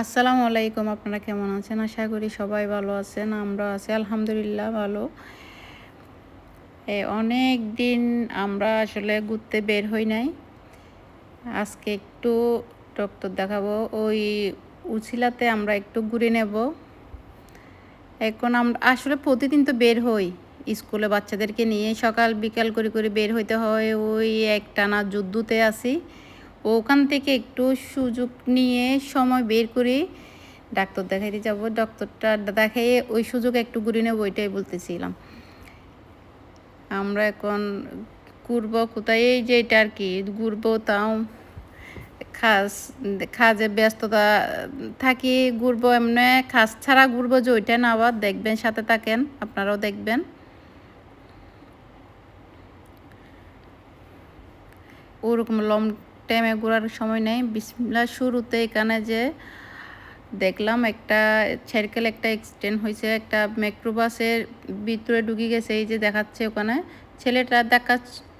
আসসালামু আলাইকুম, আপনারা কেমন আছেন? আশা করি সবাই ভালো আছেন আমরা আছি, আলহামদুলিল্লাহ ভালো। অনেক দিন আমরা আসলে ঘুরতে বের হই নাই। আজকে একটু ডক্টর দেখাবো, ওই উছিলাতে আমরা একটু ঘুরে নেব। এখন আমরা আসলে প্রতিদিন তো বের হই স্কুলে বাচ্চাদেরকে নিয়ে, সকাল বিকাল করে করে বের হইতে হয়, ওই একটানা যুদ্ধতে আসি ওখান থেকে একটু সুযোগ নিয়ে সময় বের করে ডাক্তার দেখাইতে যাব। ডক্টরটা দেখাইয়ে ওই সুযোগ একটু ঘুরে নেব, ওইটাই বলতেছিলাম। আমরা এখন ঘুরব কোথায়? এই যে এটা আর কি, ঘুরবো তাও খাস খাজে ব্যস্ততা থাকি, ঘুরবো এমনি খাস ছাড়া ঘুরবো যে ওইটা না, আবার দেখবেন সাথে থাকেন, আপনারাও দেখবেন। ওরকম লং টাইমে ঘোরার সময় নেই। বিসমিল্লা শুরুতে এখানে যে দেখলাম একটা সাইকেল একটা এক্সিডেন্ট হয়েছে একটা মাইক্রোবাসের ভিতরে ঢুকে গেছে, এই যে দেখাচ্ছে ওখানে। ছেলেটা দেখা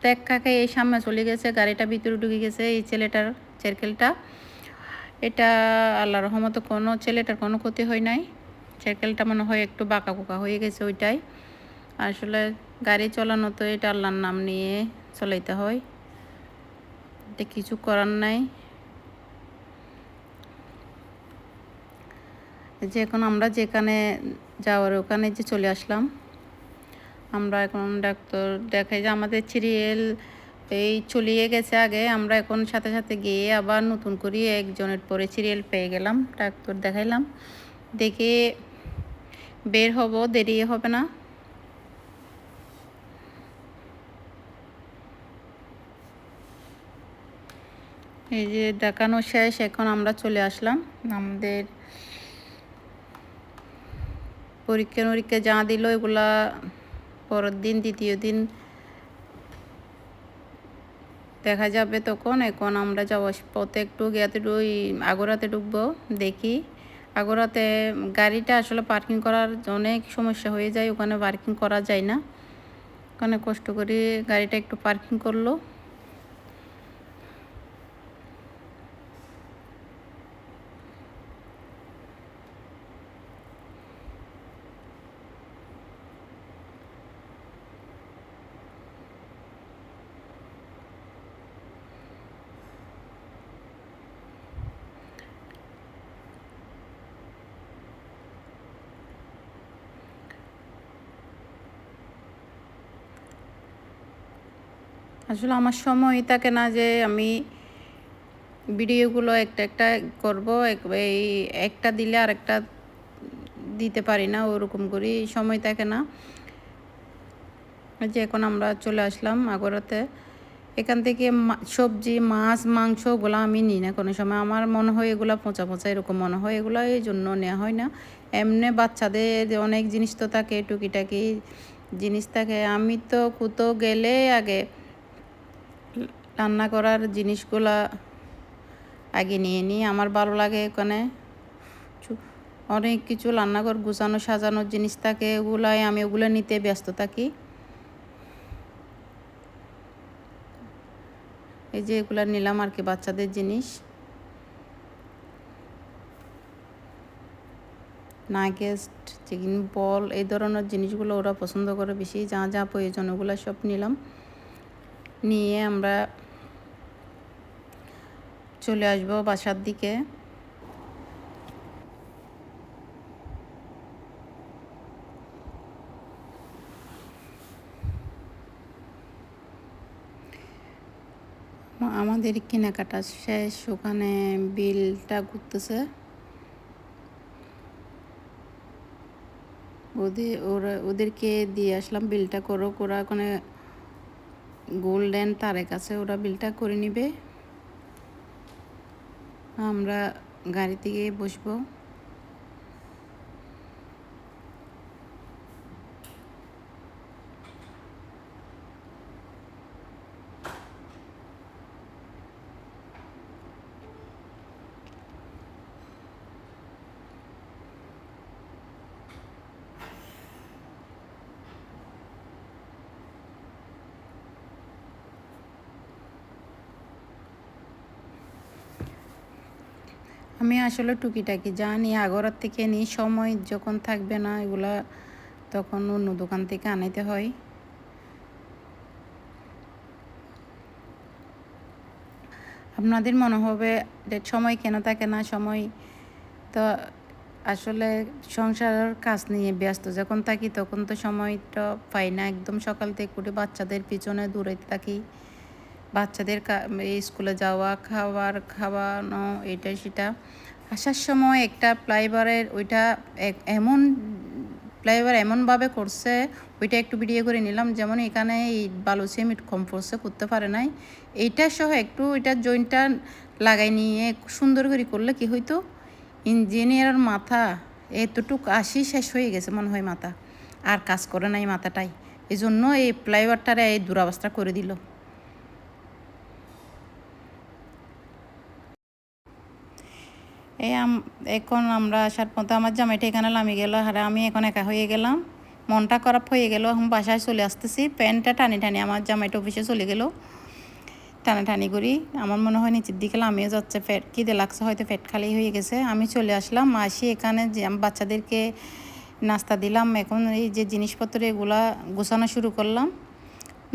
দেখাকে এই সামনে চলে গেছে, গাড়িটা ভিতরে ঢুকে গেছে, এই ছেলেটার সাইকেলটা এটা আল্লাহ রহমত কোনো, ছেলেটার কোনো ক্ষতি হয় নাই। সাইকেলটা মনে হয় একটু বাঁকা কোকা হয়ে গেছে ওইটাই। আসলে গাড়ি চালানো তো এটা আল্লাহর নাম নিয়ে চলাইতে হয়। এটা কিছু করার নাই। যে এখন আমরা যেখানে যাওয়ার, ওখানে যে চলে আসলাম, আমরা এখন ডাক্তার দেখাই যে আমাদের সিরিয়াল এই চলিয়ে গেছে আগে। আমরা এখন সাথে সাথে গিয়ে আবার নতুন করে একজনের পরে সিরিয়াল পেয়ে গেলাম, ডাক্তার দেখাইলাম। দেখে বের হব, দেরি হবে না। এই যে দেখানো শেষ, এখন আমরা চলে আসলাম। আমাদের পরীক্ষা নিরীক্ষা যা দিল, এগুলা পরের দিন, দ্বিতীয় দিন দেখা যাবে তখন। এখন আমরা যাওয়ার পথে একটু, গিয়াতে ওই আগরাতে ঢুকবো, দেখি। আগরাতে গাড়িটা আসলে পার্কিং করার অনেক সমস্যা হয়ে যায়, ওখানে পার্কিং করা যায় না। ওখানে কষ্ট করে গাড়িটা একটু পার্কিং করল। আসলে আমার সময় থাকে না যে আমি ভিডিওগুলো একটা একটা করব এই একটা দিলে আর একটা দিতে পারি না ওরকম করি সময় থাকে না। যে এখন আমরা চলে আসলাম আগরাতে, এখান থেকে সবজি, মাছ, মাংস ওগুলো আমি নিই না কোনো সময়। আমার মনে হয় এগুলো পচা পচা এরকম মনে হয়, এগুলো এই জন্য নেওয়া হয় না। এমনি বাচ্চাদের অনেক জিনিস তো থাকে, টুকিটাকি জিনিস থাকে। আমি তো কোথাও গেলে আগে রান্না করার জিনিসগুলা আগে নিয়ে নিই। আমার ভালো লাগে ওখানে অনেক কিছু রান্নাঘর গুছানো, সাজানোর জিনিস থাকে, ওগুলাই আমি ওগুলো নিতে ব্যস্ত থাকি। এই যে এগুলো নিলাম আর কি বাচ্চাদের জিনিস। নাগেস্ট চিকেন বল, এই ধরনের জিনিসগুলো ওরা পছন্দ করে বেশি। যা যা প্রয়োজন ওগুলো সব নিলাম। নিয়ে আমরা চলে আসব বাসার দিকে। আমাদের কেনাকাটা শেষ, ওখানে বিলটা ঘুরতেছে। ওদের ওরা, ওদেরকে দিয়ে আসলাম বিলটা করো, ওরা ওখানে গোল্ডেন তারের কাছে ওরা বিলটা করে নিবে। আমরা গাড়িতে গিয়ে বসবো। আমি আসলে টুকিটাকি জানি আগরার থেকে নিই সময় যখন থাকবে না, এগুলা তখন অন্য দোকান থেকে আনাইতে হয়। আপনাদের মনে হবে যে সময় কেন থাকে না, সময় তো আসলে সংসারের কাজ নিয়ে ব্যস্ত। যখন থাকি তখন তো সময়টা পাই না, একদম সকাল থেকে উঠে বাচ্চাদের পিছনে দূরাইতে থাকি। বাচ্চাদের স্কুলে যাওয়া খাবার খাওয়ানো, এটা সেটা। আসার সময় একটা প্লাইবারের ওইটা এমন প্লাইবার এমনভাবে করছে, ওইটা একটু ভিডিও করে নিলাম, যেমন এখানে এই বালু সিমেন্ট কম পড়ছে করতে পারে নাই। এইটা সহ একটু এটা জয়েন্টটা লাগাই নিয়ে সুন্দর করে করলে কি হইতো? ইঞ্জিনিয়ারের মাথা এতটুক আসি শেষ হয়ে গেছে মনে হয় মাথা। আর কাজ করে নাই মাথাটাই। এই জন্য এই প্লাইওয়ারটারে এই দুরাবস্থা করে দিল। এই এখন আমরা আসার পথে আমার জামাইটা এখানে নামে গেল, আর আমি এখন একা হয়ে গেলাম। মনটা খারাপ হয়ে গেল, এখন বাসায় চলে আসতেছি। প্যান্টটা টানি টানি আমার জামাইটা অফিসে চলে গেল। টানাটানি করি, আমার মনে হয় নিচের দিকে আমিও যাচ্ছে ফ্যাট খিদে লাগছে, হয়তো ফ্যাট খালি হয়ে গেছে। আমি চলে আসলাম, আসি এখানে যে বাচ্চাদেরকে নাস্তা দিলাম। এখন এই যে জিনিসপত্র এগুলা গোছানো শুরু করলাম।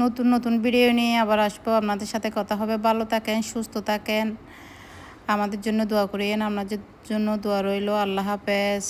নতুন নতুন ভিডিও নিয়ে আবার আসব। আপনাদের সাথে কথা হবে। ভালো থাকেন, সুস্থ থাকেন। আমাদের জন্য দোয়া করিয়েন আপনাদের জন্য দোয়া রইল আল্লাহ হাফেজ।